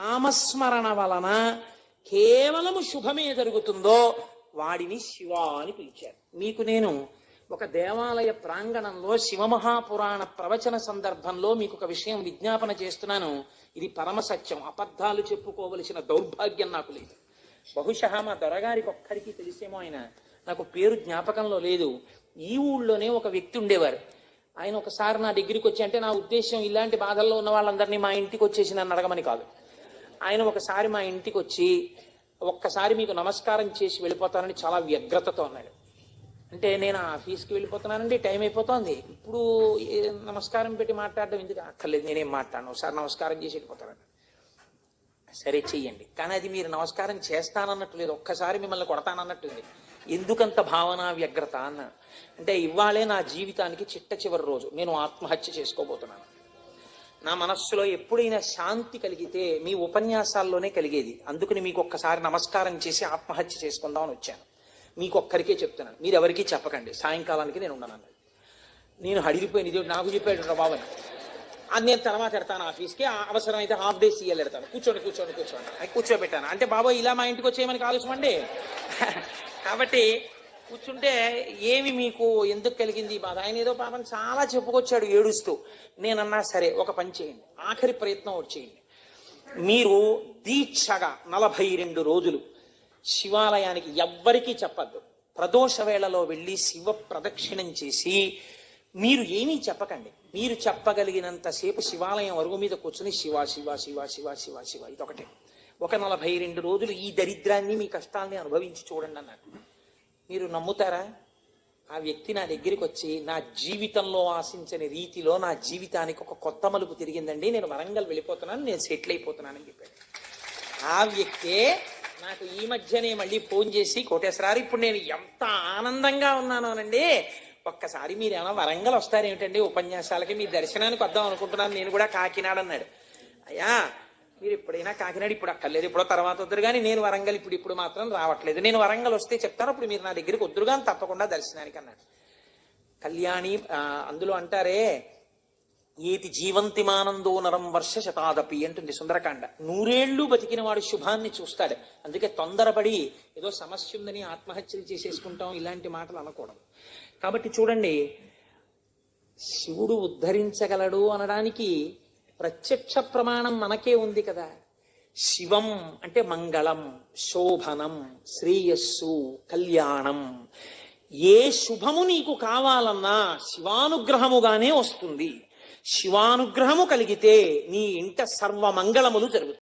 నామస్మరణ వలన కేవలము శుభమే జరుగుతుందో వాడిని శివ అని పిలిచారు. మీకు నేను ఒక దేవాలయ ప్రాంగణంలో శివమహాపురాణ ప్రవచన సందర్భంలో మీకు ఒక విషయం విజ్ఞాపన చేస్తున్నాను. ఇది పరమ సత్యం. అబద్ధాలు చెప్పుకోవలసిన దౌర్భాగ్యం నాకు లేదు. బహుశా మా దొరగారికి ఒక్కరికి తెలిసేమో ఆయన. నాకు పేరు జ్ఞాపకంలో లేదు. ఈ ఊళ్ళోనే ఒక వ్యక్తి ఉండేవారు. ఆయన ఒకసారి నా దగ్గరికి వచ్చి అంటే నా ఉద్దేశం ఇలాంటి బాధల్లో ఉన్న వాళ్ళందరినీ మా ఇంటికి వచ్చేసి నన్ను అడగమని కాదు. ఆయన ఒకసారి మా ఇంటికి వచ్చి ఒక్కసారి మీకు నమస్కారం చేసి వెళ్ళిపోతానని చాలా వ్యగ్రతతో అన్నాడు. అంటే నేను ఆఫీస్కి వెళ్ళిపోతున్నానండి టైం అయిపోతోంది. ఇప్పుడు నమస్కారం పెట్టి మాట్లాడడం ఎందుకు అక్కర్లేదు నేనేం మాట్లాడను. ఒకసారి నమస్కారం చేసి వెళ్ళిపోతానండి. సరే చెయ్యండి. కానీ అది మీరు నమస్కారం చేస్తానన్నట్టు లేదు. ఒక్కసారి మిమ్మల్ని కొడతానన్నట్టుంది ఎందుకంత భావన వ్యగ్రత అన్న. అంటే ఇవాళే నా జీవితానికి చిట్ట చివరి రోజు. నేను ఆత్మహత్య చేసుకోబోతున్నాను. నా మనస్సులో ఎప్పుడైనా శాంతి కలిగితే మీ ఉపన్యాసాల్లోనే కలిగేది. అందుకని మీకు ఒక్కసారి నమస్కారం చేసి ఆత్మహత్య చేసుకుందామని వచ్చాను. మీకు ఒక్కరికే చెప్తున్నాను. మీరు ఎవరికీ చెప్పకండి. సాయంకాలానికి నేను ఉన్నాను అన్నది నేను అడిగిపోయింది నాకు చెప్పాడు బాబు అది నేను తర్వాత ఎడతాను ఆఫీస్కి. ఆ అవసరమైతే హాఫ్ డే సీఎల్ ఎడతాను కూర్చోండి కూర్చోండి కూర్చోండి. కూర్చోబెట్టాను. అంటే బాబా ఇలా మా ఇంటికి వచ్చేయమని ఆలోచమండి కాబట్టి కూర్చుంటే ఏమి మీకు ఎందుకు కలిగింది బాధ? ఆయన ఏదో పాపం చాలా చెప్పుకొచ్చాడు ఏడుస్తూ. నేనన్నా సరే ఒక పని చేయండి. ఆఖరి ప్రయత్నం వచ్చేయండి మీరు దీక్షగా నలభై రెండు రోజులు శివాలయానికి ఎవ్వరికీ చెప్పద్దు. ప్రదోష వేళలో వెళ్ళి శివ ప్రదక్షిణం చేసి మీరు ఏమీ చెప్పకండి. మీరు చెప్పగలిగినంతసేపు శివాలయం అరుగు మీద కూర్చుని శివ శివ శివ శివ శివ శివ ఇదొకటే. ఒక నలభై రెండు రోజులు ఈ దరిద్రాన్ని మీ కష్టాల్ని అనుభవించి చూడండి అన్నాడు. మీరు నమ్ముతారా? ఆ వ్యక్తి నా దగ్గరికి వచ్చి నా జీవితంలో ఆశించని రీతిలో నా జీవితానికి ఒక కొత్త మలుపు తిరిగిందండి. నేను వరంగల్ వెళ్ళిపోతున్నాను నేను సెటిల్ అయిపోతున్నానని చెప్పాడు. ఆ వ్యక్తే నాకు ఈ మధ్యనే మళ్ళీ ఫోన్ చేసి కోటేశ్వరారు ఇప్పుడు నేను ఎంత ఆనందంగా ఉన్నానోనండి ఒక్కసారి మీరు ఏమైనా వరంగల్ వస్తారేమిటండి? ఉపన్యాసాలకి మీ దర్శనానికి వద్దాం అనుకుంటున్నాను. నేను కూడా కాకినాడ అన్నాడు. అయ్యా మీరు ఎప్పుడైనా కాకినాడ ఇప్పుడు అక్కర్లేదు ఇప్పుడు తర్వాత వద్దరు కానీ నేను వరంగల్ ఇప్పుడు ఇప్పుడు మాత్రం రావట్లేదు. నేను వరంగల్ వస్తే చెప్తాను అప్పుడు మీరు నా దగ్గరికి వద్దురు కానీ తప్పకుండా దర్శనానికి అన్నాడు కళ్యాణి అందులో అంటారే ఏతి జీవంతిమానందో నరం వర్ష శతాదపి అంటుంది సుందరకాండ. నూరేళ్ళు బతికిన వాడు శుభాన్ని చూస్తాడు. అందుకే తొందరపడి ఏదో సమస్య ఉందని ఆత్మహత్యలు చేసేసుకుంటాం ఇలాంటి మాటలు అనకూడదు. కాబట్టి చూడండి శివుడు ఉద్ధరించగలడు అనడానికి ప్రత్యక్ష ప్రమాణం మనకే ఉంది కదా. శివం అంటే మంగళం శోభనం శ్రేయస్సు కళ్యాణం. ఏ శుభము నీకు కావాలన్నా శివానుగ్రహముగానే వస్తుంది. శివానుగ్రహము కలిగితే నీ ఇంట సర్వమంగళములు జరుగుతాయి.